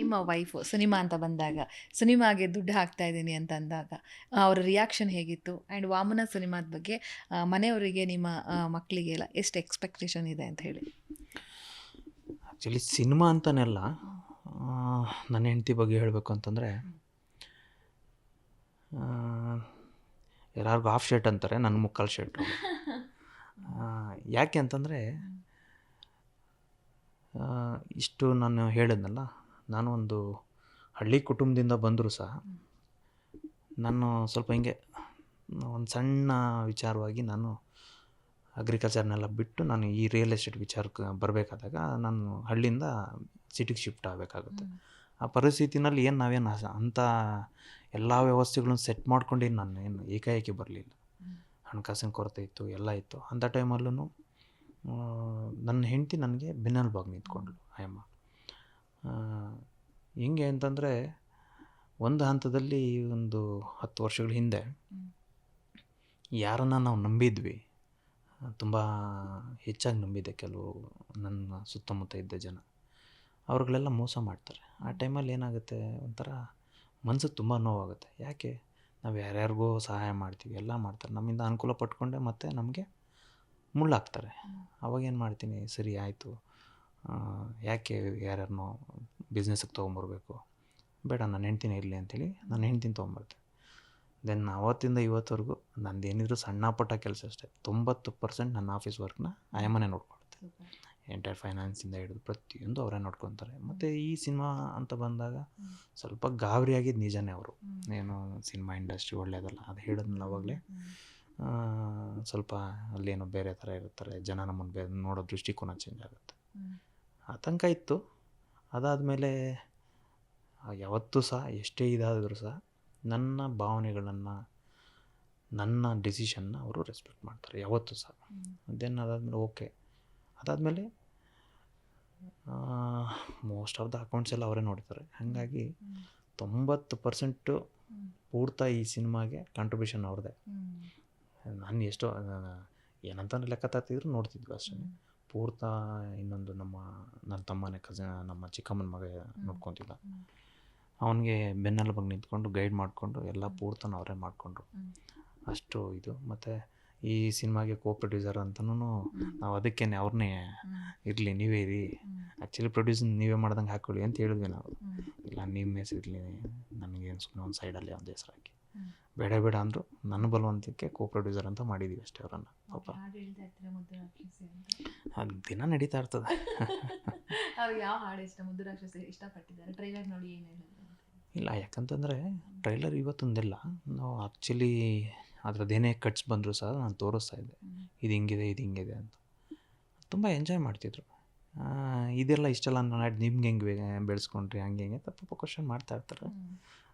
ನಿಮ್ಮ wife cinema ಅಂತ ಬಂದಾಗ, ಸಿನಿಮಾಗೆ ದುಡ್ಡು ಹಾಕ್ತಾ ಇದ್ದೀನಿ ಅಂತ ಅಂದಾಗ ಅವರ ರಿಯಾಕ್ಷನ್ ಹೇಗಿತ್ತು? ಆ್ಯಂಡ್ ವಾಮನ ಸಿನಿಮಾದ ಬಗ್ಗೆ ಮನೆಯವರಿಗೆ, ನಿಮ್ಮ ಮಕ್ಕಳಿಗೆ ಎಲ್ಲ ಎಷ್ಟು ಎಕ್ಸ್ಪೆಕ್ಟೇಷನ್ ಇದೆ ಅಂತ ಹೇಳಿ. ಆ್ಯಕ್ಚುಲಿ ಸಿನಿಮಾ ಅಂತನೆಲ್ಲ ನನ್ನ ಹೆಂಡತಿ ಬಗ್ಗೆ ಹೇಳಬೇಕು ಅಂತಂದರೆ ಎಲ್ಲರಿಗೂ ಹಾಫ್ ಶರ್ಟ್ ಅಂತಾರೆ, ನನ್ನ ಮುಕ್ಕಾಲು ಶರ್ಟ್ ಯಾಕೆ ಅಂತಂದರೆ ಇಷ್ಟು ನಾನು ಹೇಳಿದ್ನಲ್ಲ ನಾನು ಒಂದು ಹಳ್ಳಿ ಕುಟುಂಬದಿಂದ ಬಂದರೂ ಸಹ. ನಾನು ಸ್ವಲ್ಪ ಹಿಂಗೆ ಒಂದು ಸಣ್ಣ ವಿಚಾರವಾಗಿ ನಾನು ಅಗ್ರಿಕಲ್ಚರ್ನೆಲ್ಲ ಬಿಟ್ಟು ನಾನು ಈ ರಿಯಲ್ ಎಸ್ಟೇಟ್ ವಿಚಾರಕ್ಕೆ ಬರಬೇಕಾದಾಗ ನಾನು ಹಳ್ಳಿಯಿಂದ ಸಿಟಿಗೆ ಶಿಫ್ಟ್ ಆಗಬೇಕಾಗುತ್ತೆ. ಆ ಪರಿಸ್ಥಿತಿನಲ್ಲಿ ಏನು ನಾವೇನು ಅಂಥ ಎಲ್ಲ ವ್ಯವಸ್ಥೆಗಳನ್ನು ಸೆಟ್ ಮಾಡ್ಕೊಂಡೇನು ನಾನು ಏನು ಏಕಾಏಕಿ ಬರಲಿಲ್ಲ. ಹಣಕಾಸಿನ ಕೊರತೆ ಇತ್ತು, ಎಲ್ಲ ಇತ್ತು. ಅಂಥ ಟೈಮಲ್ಲೂ ನನ್ನ ಹೆಂಡತಿ ನನಗೆ ಬೆನ್ನೆಲುಬಾಗಿ ನಿಂತ್ಕೊಂಡ್ಳು ಆಯಮ್ಮ ಹೆಂಗೆ ಅಂತಂದರೆ ಒಂದು ಹಂತದಲ್ಲಿ ಒಂದು ಹತ್ತು ವರ್ಷಗಳ ಹಿಂದೆ ಯಾರನ್ನು ನಾವು ನಂಬಿದ್ವಿ, ತುಂಬ ಹೆಚ್ಚಾಗಿ ನಂಬಿದ್ದೆ ಕೆಲವು ನನ್ನ ಸುತ್ತಮುತ್ತ ಇದ್ದ ಜನ. ಅವ್ರುಗಳೆಲ್ಲ ಮೋಸ ಮಾಡ್ತಾರೆ. ಆ ಟೈಮಲ್ಲಿ ಏನಾಗುತ್ತೆ ಒಂಥರ ಮನ್ಸಿಗೆ ತುಂಬ ನೋವಾಗುತ್ತೆ. ಯಾಕೆ? ನಾವು ಯಾರ್ಯಾರಿಗೋ ಸಹಾಯ ಮಾಡ್ತೀವಿ, ಎಲ್ಲ ಮಾಡ್ತಾರೆ. ನಮ್ಮಿಂದ ಅನುಕೂಲ ಪಟ್ಕೊಂಡೆ ಮತ್ತೆ ನಮಗೆ ಮುಳ್ಳಾಗ್ತಾರೆ. ಅವಾಗೇನು ಮಾಡ್ತೀನಿ? ಸರಿ, ಆಯಿತು. ಯಾಕೆ ಯಾರ್ಯಾರನ್ನೋ ಬಿಸ್ನೆಸ್ಸಿಗೆ ತೊಗೊಂಬರ್ಬೇಕು? ಬೇಡ, ನನ್ನ ಹೆಂಡ್ತಿನೇ ಇರಲಿ ಅಂತೇಳಿ ನನ್ನ ಹೆಂಡ್ತಿನ ತೊಗೊಂಬರ್ತೆ ದೆನ್ ಅವತ್ತಿಂದ ಇವತ್ತವರೆಗೂ ನಂದೇನಿದ್ರು ಸಣ್ಣ ಪುಟ್ಟ ಕೆಲಸ ಅಷ್ಟೇ. ತೊಂಬತ್ತು ಪರ್ಸೆಂಟ್ ನನ್ನ ಆಫೀಸ್ ವರ್ಕ್ನ ಆಯಮ್ಮನೇ ನೋಡ್ಕೊಳ್ತೆ ಎಂಟೈರ್ ಫೈನಾನ್ಸಿಂದ ಹಿಡಿದು ಪ್ರತಿಯೊಂದು ಅವರೇ ನೋಡ್ಕೊತಾರೆ. ಮತ್ತು ಈ ಸಿನಿಮಾ ಅಂತ ಬಂದಾಗ ಸ್ವಲ್ಪ ಗಾಬರಿಯಾಗಿದ್ದು ನಿಜನೇ ಅವರು. ಏನು ಸಿನಿಮಾ ಇಂಡಸ್ಟ್ರಿ ಒಳ್ಳೆಯದಲ್ಲ ಅದು ಹೇಳಿದ್ನಲ್ಲ ಅವಾಗಲೇ ಸ್ವಲ್ಪ ಅಲ್ಲೇನೋ ಬೇರೆ ಥರ ಇರ್ತಾರೆ ಜನ ನಮ್ಮನ್ನು ಬೇರೆ ನೋಡೋ ದೃಷ್ಟಿಕೋನ ಚೇಂಜ್ ಆಗುತ್ತೆ. ಆತಂಕ ಇತ್ತು. ಅದಾದಮೇಲೆ ಯಾವತ್ತೂ ಸಹ ಎಷ್ಟೇ ಇದಾದರೂ ಸಹ ನನ್ನ ಭಾವನೆಗಳನ್ನು ನನ್ನ ಡಿಸಿಷನ್ನ ಅವರು ರೆಸ್ಪೆಕ್ಟ್ ಮಾಡ್ತಾರೆ ಯಾವತ್ತೂ ಸಹ. ದೆನ್ ಅದಾದಮೇಲೆ ಓಕೆ ಅದಾದಮೇಲೆ ಮೋಸ್ಟ್ ಆಫ್ ದ ಅಕೌಂಟ್ಸ್ ಎಲ್ಲ ಅವರೇ ನೋಡ್ತಾರೆ ಹಾಗಾಗಿ ತೊಂಬತ್ತು ಪರ್ಸೆಂಟು ಪೂರ್ತ ಈ ಸಿನಿಮಾಗೆ ಕಾಂಟ್ರಿಬ್ಯೂಷನ್ ಅವ್ರದ್ದೇ. ನಾನು ಎಷ್ಟೋ ಏನಂತ ಲೆಕ್ಕ ತರ್ತಿದ್ರು ನೋಡ್ತಿದ್ವಿ ಅಷ್ಟೇ. ಪೂರ್ತ ಇನ್ನೊಂದು ನಮ್ಮ ನನ್ನ ತಮ್ಮನೇ ಕಸ ನಮ್ಮ ಚಿಕ್ಕಮ್ಮನ ಮಗ ನೋಡ್ಕೊತಿದ್ದ. ಅವನಿಗೆ ಬೆನ್ನೆಲುಬಾಗಿ ನಿಂತ್ಕೊಂಡು ಗೈಡ್ ಮಾಡಿಕೊಂಡು ಎಲ್ಲ ಪೂರ್ತನ ಅವರೇ ಮಾಡಿಕೊಂಡ್ರು. ಅಷ್ಟು ಇದು. ಮತ್ತು ಈ ಸಿನಿಮಾಗೆ ಕೋ ಪ್ರೊಡ್ಯೂಸರ್ ಅಂತನೂ ನಾವು ಅದಕ್ಕೇ ಅವ್ರನ್ನೇ ಇರಲಿ ನೀವೇ ಇರಿ. ಆ್ಯಕ್ಚುಲಿ ಪ್ರೊಡ್ಯೂಸ್ ನೀವೇ ಮಾಡ್ದಂಗೆ ಹಾಕೊಳ್ಳಿ ಅಂತ ಹೇಳಿದ್ವಿ ನಾವು. ಇಲ್ಲ ನಿಮ್ಮ ಹೆಸರು ಇರಲಿ. ನನಗೆ ಸುಮ್ಮನೆ ಒಂದು ಸೈಡಲ್ಲಿ ಒಂದು ಹೆಸರು ಹಾಕಿ. ಬೇಡ ಬೇಡ ಅಂದರು ನನ್ನ ಬಲವಂತಕ್ಕೆ ಕೋ ಪ್ರೊಡ್ಯೂಸರ್ ಅಂತ ಮಾಡಿದ್ದೀವಿ ಅಷ್ಟೇ ಅವರನ್ನು. ಪಾಪ ಅದು ದಿನ ನಡೀತಾ ಇರ್ತದೆ. ಯಾವ ಹಾಡು ಇಷ್ಟ? ಮುದ್ದು ಇಷ್ಟಪಟ್ಟಿದ್ದಾರೆ. ಟ್ರೈಲರ್ ನೋಡಿ ಏನೇನು ಇಲ್ಲ ಯಾಕಂತಂದರೆ ಟ್ರೈಲರ್ ಇವತ್ತೊಂದಿಲ್ಲ. ನಾವು ಆ್ಯಕ್ಚುಲಿ ಅದ್ರದ್ದೇನೇ ಕಟ್ಸ್ ಬಂದರೂ ಸಹ ನಾನು ತೋರಿಸ್ತಾ ಇದ್ದೆ. ಇದು ಹಿಂಗಿದೆ ಇದು ಹಿಂಗಿದೆ ಅಂತ. ತುಂಬ ಎಂಜಾಯ್ ಮಾಡ್ತಿದ್ರು. ಇದೆಲ್ಲ ಇಷ್ಟೆಲ್ಲ ನಾನು ನಿಮ್ಗೆ ಹೆಂಗೆ ಬೆಳೆಸ್ಕೊಂಡ್ರಿ ಹಂಗೆ ಹಿಂಗೆ ತಪ್ಪ ಕ್ವಶನ್ ಮಾಡ್ತಾ ಇರ್ತಾರೆ.